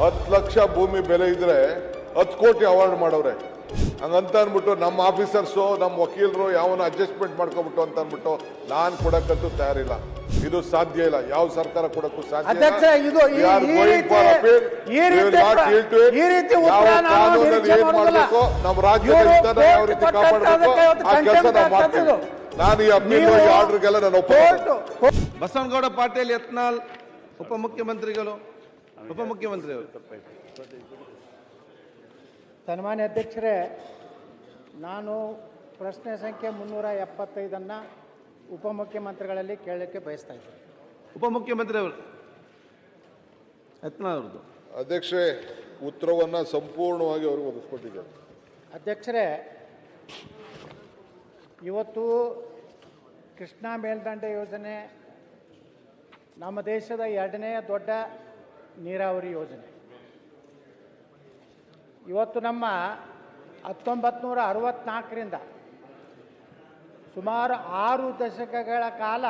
ಹತ್ತು ಲಕ್ಷ ಭೂಮಿ ಬೆಲೆ ಇದ್ರೆ ಹತ್ತು ಕೋಟಿ ಅವಾರ್ಡ್ ಮಾಡವ್ರೆ. ಹಂಗಂತ ಅಂದ್ಬಿಟ್ಟು ನಮ್ಮ ಆಫೀಸರ್ಸು ನಮ್ಮ ವಕೀಲರು ಯಾವನ ಅಡ್ಜಸ್ಟ್ಮೆಂಟ್ ಮಾಡ್ಕೊಬಿಟ್ಟು ಅಂತ ಅಂದ್ಬಿಟ್ಟು ನಾನು ಕೊಡಕ್ಕಂತೂ ತಯಾರಿಲ್ಲ. ಇದು ಸಾಧ್ಯ ಇಲ್ಲ. ಯಾವ ಸರ್ಕಾರ ಕೊಡಕ್ಕೂ ಸಾಧ್ಯ ನಮ್ಮ ರಾಜ್ಯದ ಯಾವ ರೀತಿ ಕಾಪಾಡಬೇಕು? ಆ ಕೆಲಸ ನಾವು ಮಾಡ್ತೀವಿ. ನಾನು ಈ ಅಪೀಲ್ ಆರ್ಡರ್ಗೆಲ್ಲ ನಾನು ಬಸವನಗೌಡ ಪಾಟೀಲ್ ಯತ್ನಾಳ್ ಉಪಮುಖ್ಯಮಂತ್ರಿಗಳು ಉಪಮುಖ್ಯಮಂತ್ರಿಗಳು ಸನ್ಮಾನ್ಯ ಅಧ್ಯಕ್ಷರೇ ನಾನು ಪ್ರಶ್ನೆ ಸಂಖ್ಯೆ ಮುನ್ನೂರ ಎಪ್ಪತ್ತೈದನ್ನು ಉಪಮುಖ್ಯಮಂತ್ರಿಗಳಲ್ಲಿ ಕೇಳಲಿಕ್ಕೆ ಬಯಸ್ತಾ ಇದ್ದೀನಿ. ಉಪಮುಖ್ಯಮಂತ್ರಿಯವರು. ಯತ್ನವ್ರದ್ದು ಅವ್ರದ್ದು. ಅಧ್ಯಕ್ಷರೇ ಉತ್ತರವನ್ನು ಸಂಪೂರ್ಣವಾಗಿ ಅವರು ಒದಗಿಸ್ಕೊಟ್ಟಿದ್ದಾರೆ ಅಧ್ಯಕ್ಷರೇ ಇವತ್ತು ಕೃಷ್ಣಾ ಮೇಲ್ದಂಡೆ ಯೋಜನೆ ನಮ್ಮ ದೇಶದ ಎರಡನೇ ದೊಡ್ಡ ನೀರಾವರಿ ಯೋಜನೆ. ಇವತ್ತು ನಮ್ಮ ಹತ್ತೊಂಬತ್ತು ನೂರ ಅರವತ್ನಾಲ್ಕರಿಂದ ಸುಮಾರು ಆರು ದಶಕಗಳ ಕಾಲ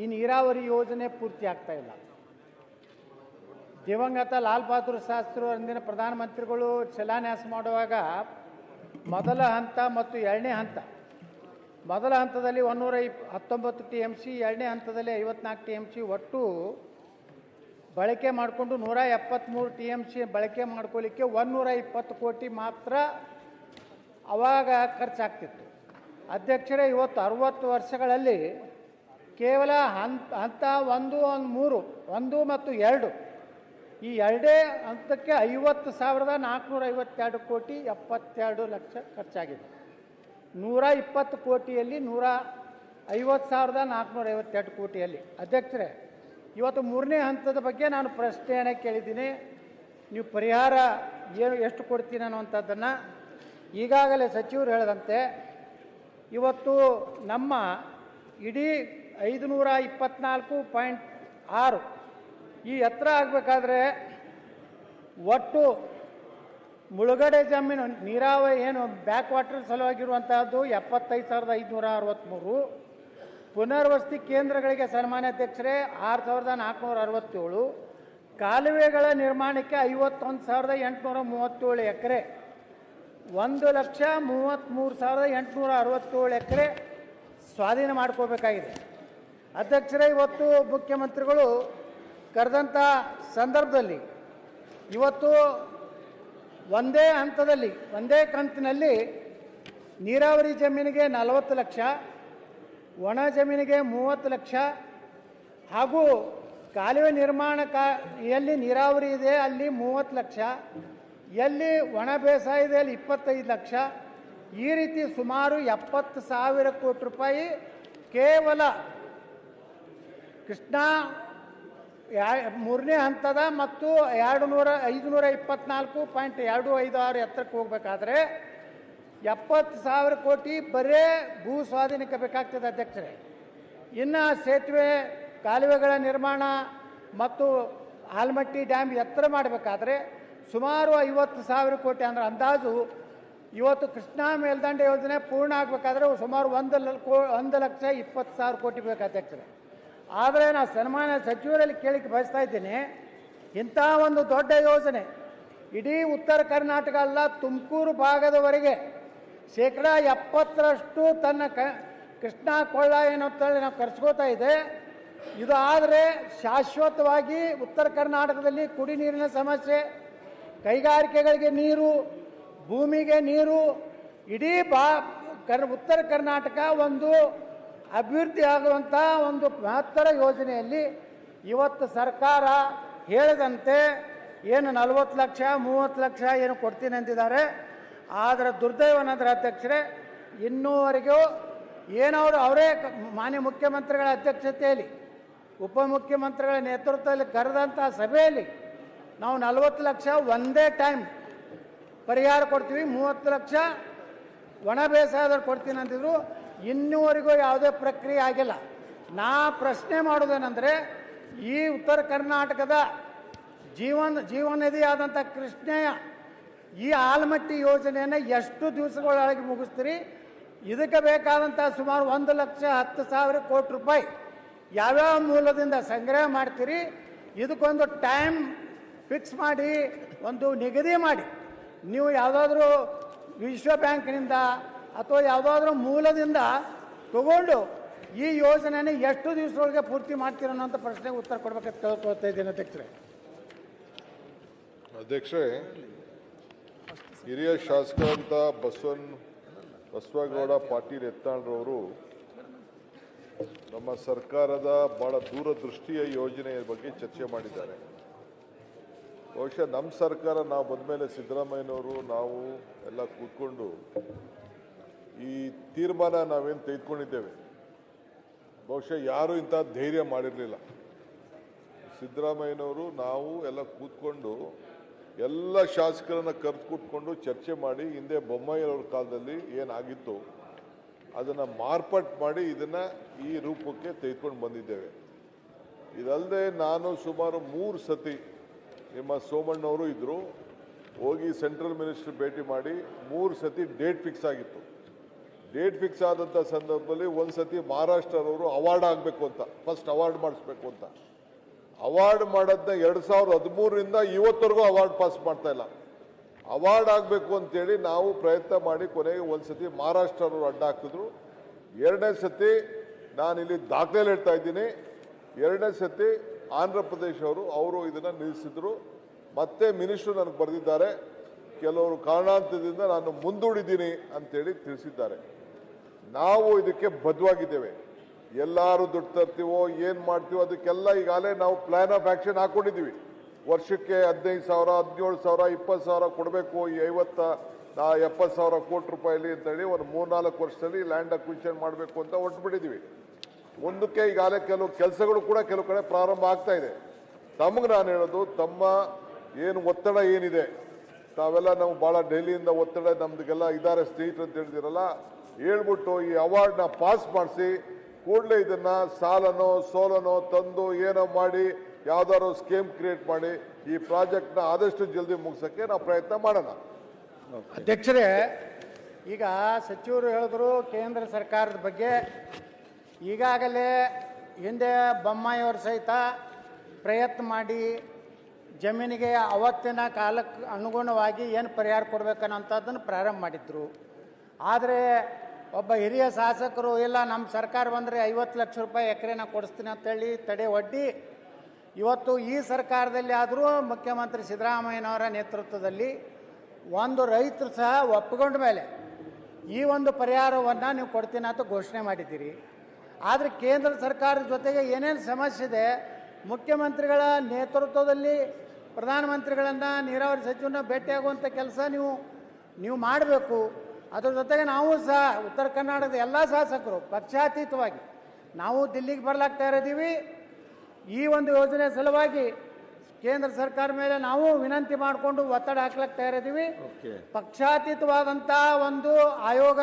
ಈ ನೀರಾವರಿ ಯೋಜನೆ ಪೂರ್ತಿ ಆಗ್ತಾ ಇಲ್ಲ. ದಿವಂಗತ ಲಾಲ್ ಬಹದ್ದೂರ್ ಶಾಸ್ತ್ರಿ ಅಂದಿನ ಪ್ರಧಾನಮಂತ್ರಿಗಳು ಶಿಲಾನ್ಯಾಸ ಮಾಡುವಾಗ ಮೊದಲ ಹಂತ ಮತ್ತು ಎರಡನೇ ಹಂತ. ಮೊದಲ ಹಂತದಲ್ಲಿ ಒನ್ನೂರ ಇಪ್ ಹತ್ತೊಂಬತ್ತು ಟಿ ಎಂ ಸಿ, ಎರಡನೇ ಹಂತದಲ್ಲಿ ಐವತ್ನಾಲ್ಕು ಟಿ ಎಂ ಸಿ, ಒಟ್ಟು ಬಳಕೆ ಮಾಡಿಕೊಂಡು ನೂರ ಎಪ್ಪತ್ತ್ಮೂರು ಟಿ ಎಂ ಸಿ ಬಳಕೆ ಮಾಡ್ಕೊಳ್ಳಿಕ್ಕೆ ಒಂದೂರ ಇಪ್ಪತ್ತು ಕೋಟಿ ಮಾತ್ರ ಅವಾಗ ಖರ್ಚಾಗ್ತಿತ್ತು. ಅಧ್ಯಕ್ಷರೇ, ಇವತ್ತು ಅರುವತ್ತು ವರ್ಷಗಳಲ್ಲಿ ಕೇವಲ ಹಂತ ಹಂತ ಒಂದು ಒಂದು, ಮೂರು, ಒಂದು ಮತ್ತು ಎರಡು, ಈ ಎರಡೇ ಹಂತಕ್ಕೆ ಐವತ್ತು ಸಾವಿರದ ನಾಲ್ಕುನೂರ ಐವತ್ತೆರಡು ಕೋಟಿ ಎಪ್ಪತ್ತೆರಡು ಲಕ್ಷ ಖರ್ಚಾಗಿದೆ. ನೂರ ಇಪ್ಪತ್ತು ಕೋಟಿಯಲ್ಲಿ ನೂರ ಐವತ್ತು ಸಾವಿರದ ನಾಲ್ಕುನೂರ ಐವತ್ತೆರಡು ಕೋಟಿಯಲ್ಲಿ. ಅಧ್ಯಕ್ಷರೇ ಇವತ್ತು ಮೂರನೇ ಹಂತದ ಬಗ್ಗೆ ನಾನು ಪ್ರಶ್ನೆಯನ್ನು ಕೇಳಿದ್ದೀನಿ. ನೀವು ಪರಿಹಾರ ಏನು, ಎಷ್ಟು ಕೊಡ್ತೀನಿ ಅನ್ನುವಂಥದ್ದನ್ನು ಈಗಾಗಲೇ ಸಚಿವರು ಹೇಳಿದಂತೆ, ಇವತ್ತು ನಮ್ಮ ಇಡೀ ಐದುನೂರ ಇಪ್ಪತ್ನಾಲ್ಕು ಪಾಯಿಂಟ್ ಆರು ಈ ಎತ್ತರ ಆಗಬೇಕಾದ್ರೆ ಒಟ್ಟು ಮುಳುಗಡೆ ಜಮೀನು ನೀರಾವರಿ ಏನು ಬ್ಯಾಕ್ ವಾಟರ್ ಸಲುವಾಗಿರುವಂತಹದ್ದು ಎಪ್ಪತ್ತೈದು ಸಾವಿರದ ಐದುನೂರ ಅರವತ್ತ್ಮೂರು ಪುನರ್ವಸತಿ ಕೇಂದ್ರಗಳಿಗೆ ಸನ್ಮಾನ್ಯ ಅಧ್ಯಕ್ಷರೇ, ಆರು ಸಾವಿರದ ನಾಲ್ಕುನೂರ ಅರವತ್ತೇಳು, ಕಾಲುವೆಗಳ ನಿರ್ಮಾಣಕ್ಕೆ ಐವತ್ತೊಂದು ಸಾವಿರದ ಎಂಟುನೂರ ಮೂವತ್ತೇಳು ಎಕರೆ, ಒಂದು ಲಕ್ಷ ಮೂವತ್ತ್ಮೂರು ಸಾವಿರದ ಎಂಟುನೂರ ಅರವತ್ತೇಳು ಎಕರೆ ಸ್ವಾಧೀನ ಮಾಡ್ಕೋಬೇಕಾಗಿದೆ. ಅಧ್ಯಕ್ಷರೇ, ಇವತ್ತು ಮುಖ್ಯಮಂತ್ರಿಗಳು ಕರೆದಂಥ ಸಂದರ್ಭದಲ್ಲಿ, ಇವತ್ತು ಒಂದೇ ಹಂತದಲ್ಲಿ, ಒಂದೇ ಕಂತಿನಲ್ಲಿ ನೀರಾವರಿ ಜಮೀನಿಗೆ ನಲವತ್ತು ಲಕ್ಷ ಒಣ ಜಮೀನಿಗೆ ಮೂವತ್ತು ಲಕ್ಷ ಹಾಗೂ ಕಾಲುವೆ ನಿರ್ಮಾಣ ಕಾ, ಎಲ್ಲಿ ನೀರಾವರಿ ಇದೆ ಅಲ್ಲಿ ಮೂವತ್ತು ಲಕ್ಷ, ಎಲ್ಲಿ ಒಣ ಬೇಸಾಯ ಇದೆ ಅಲ್ಲಿ ಇಪ್ಪತ್ತೈದು ಲಕ್ಷ. ಈ ರೀತಿ ಸುಮಾರು ಎಪ್ಪತ್ತು ಸಾವಿರ ಕೋಟಿ ರೂಪಾಯಿ ಕೇವಲ ಕೃಷ್ಣ ಮೂರನೇ ಹಂತದ ಮತ್ತು ಎರಡು ನೂರ, ಐದುನೂರ ಇಪ್ಪತ್ನಾಲ್ಕು ಪಾಯಿಂಟ್ ಎರಡು ಐದು ಆರು ಎತ್ತರಕ್ಕೆ ಹೋಗಬೇಕಾದ್ರೆ ಎಪ್ಪತ್ತು ಸಾವಿರ ಕೋಟಿ ಬರೇ ಭೂ ಸ್ವಾಧೀನಕ್ಕೆ ಬೇಕಾಗ್ತದೆ ಅಧ್ಯಕ್ಷರೇ. ಇನ್ನು ಸೇತುವೆ, ಕಾಲುವೆಗಳ ನಿರ್ಮಾಣ ಮತ್ತು ಆಲ್ಮಟ್ಟಿ ಡ್ಯಾಮ್ ಎತ್ತರ ಮಾಡಬೇಕಾದ್ರೆ ಸುಮಾರು ಐವತ್ತು ಸಾವಿರ ಕೋಟಿ ಅಂದ್ರೆ ಅಂದಾಜು ಇವತ್ತು ಕೃಷ್ಣಾ ಮೇಲ್ದಂಡೆ ಯೋಜನೆ ಪೂರ್ಣ ಆಗಬೇಕಾದ್ರೆ ಸುಮಾರು ಒಂದು ಕೋ ಒಂದು ಲಕ್ಷ ಇಪ್ಪತ್ತು ಸಾವಿರ ಕೋಟಿ ಬೇಕು ಅಧ್ಯಕ್ಷರೇ. ಆದರೆ ನಾನು ಸನ್ಮಾನ್ಯ ಸಚಿವರಲ್ಲಿ ಕೇಳಿಕ್ಕೆ ಬಯಸ್ತಾ ಇದ್ದೀನಿ, ಇಂಥ ಒಂದು ದೊಡ್ಡ ಯೋಜನೆ ಇಡೀ ಉತ್ತರ ಕರ್ನಾಟಕ ಅಲ್ಲ, ತುಮಕೂರು ಭಾಗದವರೆಗೆ ಶೇಕಡ ಎಪ್ಪತ್ತರಷ್ಟು ತನ್ನ ಕ, ಕೃಷ್ಣ ಕೊಳ್ಳ ಏನು ಅಂತೇಳಿ ನಾವು ಕರ್ಸ್ಕೋತಾ ಇದೆ. ಇದು ಆದರೆ ಶಾಶ್ವತವಾಗಿ ಉತ್ತರ ಕರ್ನಾಟಕದಲ್ಲಿ ಕುಡಿ ನೀರಿನ ಸಮಸ್ಯೆ, ಕೈಗಾರಿಕೆಗಳಿಗೆ ನೀರು, ಭೂಮಿಗೆ ನೀರು, ಇಡೀ ಬಾ, ಕರ್, ಉತ್ತರ ಕರ್ನಾಟಕ ಒಂದು ಅಭಿವೃದ್ಧಿ ಆಗುವಂಥ ಒಂದು ಮಹತ್ತರ ಯೋಜನೆಯಲ್ಲಿ ಇವತ್ತು ಸರ್ಕಾರ ಹೇಳಿದಂತೆ ಏನು ನಲವತ್ತು ಲಕ್ಷ, ಮೂವತ್ತು ಲಕ್ಷ ಏನು ಕೊಡ್ತೀನಿ ಅಂತಿದ್ದಾರೆ. ಆದರೆ ದುರ್ದೈವನಾದ್ರ ಅಧ್ಯಕ್ಷರೇ, ಇನ್ನೂವರೆಗೂ ಏನವರು ಅವರೇ ಮಾನ್ಯ ಮುಖ್ಯಮಂತ್ರಿಗಳ ಅಧ್ಯಕ್ಷತೆಯಲ್ಲಿ, ಉಪಮುಖ್ಯಮಂತ್ರಿಗಳ ನೇತೃತ್ವದಲ್ಲಿ ಕರೆದಂಥ ಸಭೆಯಲ್ಲಿ ನಾವು ನಲವತ್ತು ಲಕ್ಷ ಒಂದೇ ಟೈಮ್ ಪರಿಹಾರ ಕೊಡ್ತೀವಿ, ಮೂವತ್ತು ಲಕ್ಷ ಒಣ ಬೇಸಾಯದವ್ರು ಕೊಡ್ತೀನಿ ಅಂತಿದ್ರು ಇನ್ನೂವರೆಗೂ ಯಾವುದೇ ಪ್ರಕ್ರಿಯೆ ಆಗಿಲ್ಲ. ನಾ ಪ್ರಶ್ನೆ ಮಾಡೋದೇನೆಂದರೆ ಈ ಉತ್ತರ ಕರ್ನಾಟಕದ ಜೀವನ ಜೀವನದಿ ಕೃಷ್ಣೆಯ ಈ ಆಲ್ಮಟ್ಟಿ ಯೋಜನೆಯನ್ನು ಎಷ್ಟು ದಿವಸಗಳೊಳಗೆ ಮುಗಿಸ್ತೀರಿ? ಇದಕ್ಕೆ ಬೇಕಾದಂಥ ಸುಮಾರು ಒಂದು ಲಕ್ಷ ಹತ್ತು ಸಾವಿರ ಕೋಟಿ ರೂಪಾಯಿ ಯಾವ್ಯಾವ ಮೂಲದಿಂದ ಸಂಗ್ರಹ ಮಾಡ್ತೀರಿ? ಇದಕ್ಕೊಂದು ಟೈಮ್ ಫಿಕ್ಸ್ ಮಾಡಿ, ಒಂದು ನಿಗದಿ ಮಾಡಿ. ನೀವು ಯಾವುದಾದ್ರೂ ವಿಶ್ವ ಬ್ಯಾಂಕ್ನಿಂದ ಅಥವಾ ಯಾವುದಾದ್ರೂ ಮೂಲದಿಂದ ತಗೊಂಡು ಈ ಯೋಜನೆನ ಎಷ್ಟು ದಿವಸದೊಳಗೆ ಪೂರ್ತಿ ಮಾಡ್ತೀರ ಅನ್ನೋಂಥ ಪ್ರಶ್ನೆಗೆ ಉತ್ತರ ಕೊಡ್ಬೇಕಂತ ಕೇಳ್ಕೊಳ್ತಾ ಇದ್ದೀನಿ ಅಧ್ಯಕ್ಷರೇ. ಅಧ್ಯಕ್ಷರೇ ಹಿರಿಯ ಶಾಸಕರಂತ ಬಸವನ್ ಬಸವಗೌಡ ಪಾಟೀಲ್ ಯತ್ನಾಳ್ರವರು ನಮ್ಮ ಸರ್ಕಾರದ ಬಹಳ ದೂರದೃಷ್ಟಿಯ ಯೋಜನೆಯ ಬಗ್ಗೆ ಚರ್ಚೆ ಮಾಡಿದ್ದಾರೆ. ಬಹುಶಃ ನಮ್ಮ ಸರ್ಕಾರ ನಾವು ಬಂದ್ಮೇಲೆ ಸಿದ್ದರಾಮಯ್ಯನವರು ನಾವು ಎಲ್ಲ ಕೂತ್ಕೊಂಡು ಈ ತೀರ್ಮಾನ ನಾವೇನು ತೆಗೆದುಕೊಂಡಿದ್ದೇವೆ. ಬಹುಶಃ ಯಾರೂ ಇಂಥ ಧೈರ್ಯ ಮಾಡಿರಲಿಲ್ಲ. ಸಿದ್ದರಾಮಯ್ಯನವರು ನಾವು ಎಲ್ಲ ಕೂತ್ಕೊಂಡು ಎಲ್ಲ ಶಾಸಕರನ್ನ ಕರೆದು ಕೂತ್ಕೊಂಡು ಚರ್ಚೆ ಮಾಡಿ ಹಿಂದೆ ಬೊಮ್ಮಾಯಿಯವ್ರ ಕಾಲದಲ್ಲಿ ಏನಾಗಿತ್ತು, ಅದನ್ನು ಮಾರ್ಪಾಟ್ ಮಾಡಿ ಇದನ್ನು ಈ ರೂಪಕ್ಕೆ ತೆಗೆದುಕೊಂಡು ಬಂದಿದ್ದೇವೆ. ಇದಲ್ಲದೆ ನಾನು ಸುಮಾರು ಮೂರು ಸತಿ ನಿಮ್ಮ ಸೋಮಣ್ಣವರು ಇದ್ದರು ಹೋಗಿ ಸೆಂಟ್ರಲ್ ಮಿನಿಸ್ಟರ್ ಭೇಟಿ ಮಾಡಿ ಮೂರು ಸತಿ ಡೇಟ್ ಫಿಕ್ಸ್ ಆಗಿತ್ತು. ಡೇಟ್ ಫಿಕ್ಸ್ ಆದಂಥ ಸಂದರ್ಭದಲ್ಲಿ ಒಂದು ಸತಿ ಮಹಾರಾಷ್ಟ್ರದವರು ಅವಾರ್ಡ್ ಆಗಬೇಕು ಅಂತ, ಫಸ್ಟ್ ಅವಾರ್ಡ್ ಮಾಡಿಸ್ಬೇಕು ಅಂತ. ಅವಾರ್ಡ್ ಮಾಡೋದನ್ನ ಎರಡು ಸಾವಿರದ ಹದಿಮೂರರಿಂದ ಇವತ್ತವರೆಗೂ ಅವಾರ್ಡ್ ಪಾಸ್ ಮಾಡ್ತಾ ಇಲ್ಲ. ಅವಾರ್ಡ್ ಆಗಬೇಕು ಅಂತೇಳಿ ನಾವು ಪ್ರಯತ್ನ ಮಾಡಿ ಕೊನೆಗೆ ಒಂದು ಸತಿ ಮಹಾರಾಷ್ಟ್ರವರು ಅಡ್ಡ ಹಾಕಿದ್ರು. ಎರಡನೇ ಸತಿ ಇಲ್ಲಿ ದಾಖಲೆ ಹೇಳ್ತಾ ಇದ್ದೀನಿ. ಎರಡನೇ ಸತಿ ಆಂಧ್ರ ಪ್ರದೇಶ ಅವರು ಅವರು ಇದನ್ನ ನಿಲ್ಲಿಸಿದ್ರು. ಮತ್ತೆ ಮಿನಿಸ್ಟ್ರು ನನಗೆ ಬರೆದಿದ್ದಾರೆ. ಕೆಲವರು ಕಾರಣಾಂತರದಿಂದ ನಾನು ಮುಂದೂಡಿದ್ದೀನಿ ಅಂತೇಳಿ ತಿಳಿಸಿದ್ದಾರೆ. ನಾವು ಇದಕ್ಕೆ ಬದ್ಧವಾಗಿದ್ದೇವೆ. ಎಲ್ಲರೂ ದುಡ್ಡು ತರ್ತೀವೋ, ಏನು ಮಾಡ್ತೀವೋ, ಅದಕ್ಕೆಲ್ಲ ಈಗಾಗಲೇ ನಾವು ಪ್ಲಾನ್ ಆಫ್ ಆಕ್ಷನ್ ಹಾಕೊಂಡಿದ್ದೀವಿ. ವರ್ಷಕ್ಕೆ ಹದಿನೈದು ಸಾವಿರ, ಹದಿನೇಳು ಸಾವಿರ, ಇಪ್ಪತ್ತು ಸಾವಿರ ಕೊಡಬೇಕು. ಈ ಐವತ್ತ ಎಪ್ಪತ್ತು ಸಾವಿರ ಕೋಟಿ ರೂಪಾಯಿಲಿ ಅಂತೇಳಿ ಒಂದು ಮೂರ್ನಾಲ್ಕು ವರ್ಷದಲ್ಲಿ ಲ್ಯಾಂಡ್ ಅಕ್ವಿಷನ್ ಮಾಡಬೇಕು ಅಂತ ಒಟ್ಟು ಬಿಟ್ಟಿದ್ದೀವಿ ಮುಂದಕ್ಕೆ ಈಗಾಗಲೇ ಕೆಲವು ಕೆಲಸಗಳು ಕೂಡ ಕೆಲವು ಕಡೆ ಪ್ರಾರಂಭ ಆಗ್ತಾ ಇದೆ. ತಮಗೆ ನಾನು ಹೇಳೋದು, ತಮ್ಮ ಏನು ಒತ್ತಡ ಏನಿದೆ, ತಾವೆಲ್ಲ ನಾವು ಭಾಳ ಡೆಲ್ಲಿಯಿಂದ ಒತ್ತಡ ನಮ್ದಿಗೆಲ್ಲ ಇದ್ದಾರೆ, ಸ್ನೇಹಿತರು ಅಂತ ಹೇಳಿದಿರಲ್ಲ, ಹೇಳ್ಬಿಟ್ಟು ಈ ಅವಾರ್ಡ್ನ ಪಾಸ್ ಮಾಡಿಸಿ ಕೂಡಲೇ ಇದನ್ನ ಸಾಲನೋ, ಸೋಲನೋ ತಂದು ಏನೋ ಮಾಡಿ, ಯಾವ್ದಾದ್ರು ಸ್ಕೀಮ್ ಕ್ರಿಯೇಟ್ ಮಾಡಿ, ಈ ಪ್ರಾಜೆಕ್ಟ್ನ ಆದಷ್ಟು ಜಲ್ದಿ ಮುಗಿಸೋಕ್ಕೆ ನಾವು ಪ್ರಯತ್ನ ಮಾಡೋಣ. ಅಧ್ಯಕ್ಷರೇ, ಈಗ ಸಚಿವರು ಹೇಳಿದ್ರು ಕೇಂದ್ರ ಸರ್ಕಾರದ ಬಗ್ಗೆ. ಈಗಾಗಲೇ ಹಿಂದೆ ಬೊಮ್ಮಾಯಿಯವರು ಸಹಿತ ಪ್ರಯತ್ನ ಮಾಡಿ, ಜಮೀನಿಗೆ ಅವತ್ತಿನ ಕಾಲಕ್ಕೆ ಅನುಗುಣವಾಗಿ ಏನು ಪರಿಹಾರ ಕೊಡ್ಬೇಕನ್ನೋಂಥದ್ದನ್ನು ಪ್ರಾರಂಭ ಮಾಡಿದ್ರು. ಆದರೆ ಒಬ್ಬ ಹಿರಿಯ ಶಾಸಕರು, ಇಲ್ಲ ನಮ್ಮ ಸರ್ಕಾರ ಬಂದರೆ ಐವತ್ತು ಲಕ್ಷ ರೂಪಾಯಿ ಎಕರೆನ ಕೊಡಿಸ್ತೀನಿ ಅಂತೇಳಿ ತಡೆ ಒಡ್ಡಿ, ಇವತ್ತು ಈ ಸರ್ಕಾರದಲ್ಲಿ ಆದರೂ ಮುಖ್ಯಮಂತ್ರಿ ಸಿದ್ದರಾಮಯ್ಯನವರ ನೇತೃತ್ವದಲ್ಲಿ ಒಂದು ರೈತರು ಸಹ ಒಪ್ಪಿಕೊಂಡ ಮೇಲೆ ಈ ಒಂದು ಪರಿಹಾರವನ್ನು ನೀವು ಕೊಡ್ತೀನಿ ಅಂತ ಘೋಷಣೆ ಮಾಡಿದ್ದೀರಿ. ಆದರೆ ಕೇಂದ್ರ ಸರ್ಕಾರದ ಜೊತೆಗೆ ಏನೇನು ಸಮಸ್ಯೆ ಇದೆ, ಮುಖ್ಯಮಂತ್ರಿಗಳ ನೇತೃತ್ವದಲ್ಲಿ ಪ್ರಧಾನಮಂತ್ರಿಗಳನ್ನು ನೀರಾವರಿ ಸಚಿವನ ಭೇಟಿಯಾಗುವಂಥ ಕೆಲಸ ನೀವು ನೀವು ಮಾಡಬೇಕು. ಅದ್ರ ಜೊತೆಗೆ ನಾವು ಸಹ ಉತ್ತರ ಕರ್ನಾಟಕದ ಎಲ್ಲ ಶಾಸಕರು ಪಕ್ಷಾತೀತವಾಗಿ ನಾವು ದಿಲ್ಲಿಗೆ ಬರ್ಲಾಗ್ತಾ ಇದ್ದೀವಿ ಈ ಒಂದು ಯೋಜನೆ ಸಲುವಾಗಿ ಕೇಂದ್ರ ಸರ್ಕಾರ ಮೇಲೆ ನಾವು ವಿನಂತಿ ಮಾಡಿಕೊಂಡು ಒತ್ತಡ ಹಾಕ್ಲಾಗ್ತಾ ಇದ್ದೀವಿ ಪಕ್ಷಾತೀತವಾದಂಥ ಒಂದು ಆಯೋಗ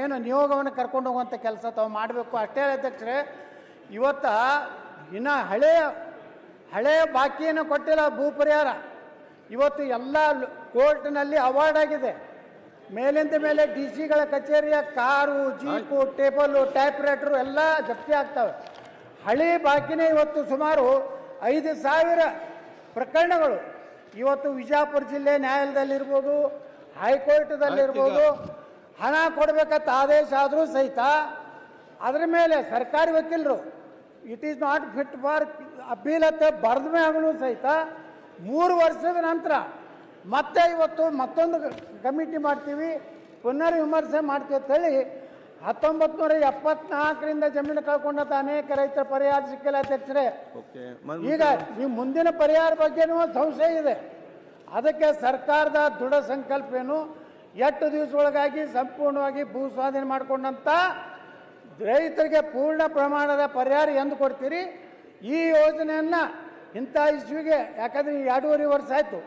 ಏನು ನಿಯೋಗವನ್ನು ಕರ್ಕೊಂಡು ಹೋಗುವಂಥ ಕೆಲಸ ತಾವು ಮಾಡಬೇಕು ಅಷ್ಟೇ ಅಧ್ಯಕ್ಷರೇ. ಇವತ್ತ ಇನ್ನು ಹಳೆಯ ಹಳೆಯ ಬಾಕಿಯನ್ನು ಕೊಟ್ಟಿಲ್ಲ ಭೂ ಪರಿಹಾರ. ಇವತ್ತು ಎಲ್ಲ ಕೋರ್ಟ್ನಲ್ಲಿ ಅವಾರ್ಡ್ ಆಗಿದೆ. ಮೇಲಿಂದ ಮೇಲೆ ಡಿ ಸಿಗಳ ಕಚೇರಿಯ car jeep table type writer ಜಪ್ತಿ ಆಗ್ತವೆ. ಹಳಿ ಬಾಕಿನೇ ಇವತ್ತು ಸುಮಾರು ಐದು ಸಾವಿರ ಪ್ರಕರಣಗಳು. ಇವತ್ತು ವಿಜಾಪುರ ಜಿಲ್ಲೆ ನ್ಯಾಯಾಲಯದಲ್ಲಿರ್ಬೋದು ಹೈಕೋರ್ಟ್ದಲ್ಲಿರ್ಬೋದು ಹಣ ಕೊಡಬೇಕಂತ ಆದೇಶ ಆದರೂ ಸಹಿತ ಅದರ ಮೇಲೆ ಸರ್ಕಾರಿ ವಕೀಲರು it is not fit for appeal ಅಂತ ಬರೆದ ಮೇಲೂ ಸಹಿತ ಮೂರು ವರ್ಷದ ನಂತರ ಮತ್ತೆ ಇವತ್ತು ಮತ್ತೊಂದು ಕಮಿಟಿ ಮಾಡ್ತೀವಿ ಪುನರ್ ವಿಮರ್ಶೆ ಮಾಡ್ತೀವಿ ಅಂತೇಳಿ ಹತ್ತೊಂಬತ್ತು ನೂರ ಎಪ್ಪತ್ನಾಲ್ಕರಿಂದ ಜಮೀನು ಕಳ್ಕೊಂಡಂತ ಅನೇಕ ರೈತರ ಪರಿಹಾರ ಸಿಕ್ಕಿಲ್ಲ ಅಧ್ಯಕ್ಷರೇ. ಈಗ ಈ ಮುಂದಿನ ಪರಿಹಾರ ಬಗ್ಗೆನೂ ಸಂಶಯ ಇದೆ. ಅದಕ್ಕೆ ಸರ್ಕಾರದ ದೃಢ ಸಂಕಲ್ಪ ಏನು ಎಷ್ಟು ದಿವಸದೊಳಗಾಗಿ ಸಂಪೂರ್ಣವಾಗಿ ಭೂ ಸ್ವಾಧೀನ ಮಾಡಿಕೊಂಡಂತ ರೈತರಿಗೆ ಪೂರ್ಣ ಪ್ರಮಾಣದ ಪರಿಹಾರ ಎಂದು ಕೊಡ್ತೀರಿ. ಈ ಯೋಜನೆಯನ್ನ ಇಂಥ ಇಸುವಿಗೆ ಯಾಕಂದ್ರೆ ಎರಡೂವರೆ ವರ್ಷ ಆಯ್ತು.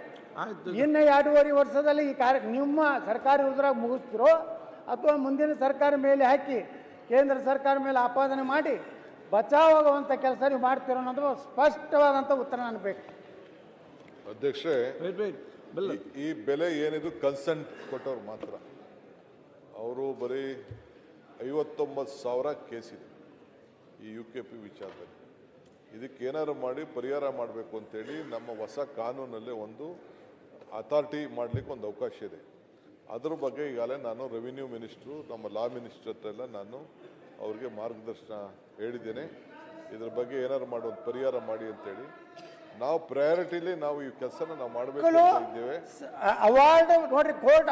ಇನ್ನು ಎರಡೂವರೆ ವರ್ಷದಲ್ಲಿ ಈ ಕಾರ್ಯ ನಿಮ್ಮ ಸರ್ಕಾರಿ ಉದ್ರಾಗ ಮುಗಿಸ್ತಿರೋ ಅಥವಾ ಮುಂದಿನ ಸರ್ಕಾರ ಮೇಲೆ ಹಾಕಿ ಕೇಂದ್ರ ಸರ್ಕಾರ ಮೇಲೆ ಆಪಾದನೆ ಮಾಡಿ ಬಚಾವಾಗುವಂಥ ಕೆಲಸ ನೀವು ಮಾಡ್ತೀರೋ ಅನ್ನೋದು ಸ್ಪಷ್ಟವಾದಂಥ ಉತ್ತರ ನನಗೆ ಬೇಕು. ವೇಟ್ ಈ- ಈ ಬೆಲೆ ಏನಿದು? ಕನ್ಸೆಂಟ್ ಕೊಟ್ಟವ್ರು ಮಾತ್ರ. ಅವರು ಬರೀ ಐವತ್ತೊಂಬತ್ತು ಸಾವಿರ ಕೇಸ್ ಇದೆ ಈ ಯು ಕೆ ಪಿ ವಿಚಾರದಲ್ಲಿ. ಇದಕ್ಕೇನಾದ್ರು ಮಾಡಿ ಪರಿಹಾರ ಮಾಡಬೇಕು ಅಂತೇಳಿ ನಮ್ಮ ಹೊಸ ಕಾನೂನಲ್ಲೇ ಒಂದು ಅಥಾರಿಟಿ ಮಾಡಲಿಕ್ಕೆ ಒಂದು ಅವಕಾಶ ಇದೆ. ಅದರ ಬಗ್ಗೆ ಈಗಾಗಲೇ ನಾನು ರೆವಿನ್ಯೂ ಮಿನಿಸ್ಟ್ರು ನಮ್ಮ ಲಾ ಮಿನಿಸ್ಟ್ರ್ ಹತ್ರ ಎಲ್ಲ ನಾನು ಅವ್ರಿಗೆ ಮಾರ್ಗದರ್ಶನ ಹೇಳಿದ್ದೇನೆ. ಇದ್ರ ಬಗ್ಗೆ ಏನಾದ್ರು ಮಾಡಿ ಒಂದು ಪರಿಹಾರ ಮಾಡಿ ಅಂತೇಳಿ. ನಾವು ಪ್ರಯಾರಿಟಿಲಿ ನಾವು ಈ ಕೆಲಸನ ನಾವು ಮಾಡಬೇಕು ಅಂತ ಇದ್ದೇವೆ. ಅವಾರ್ಡ್ ನೋಡ್ರಿ ಕೋರ್ಟ್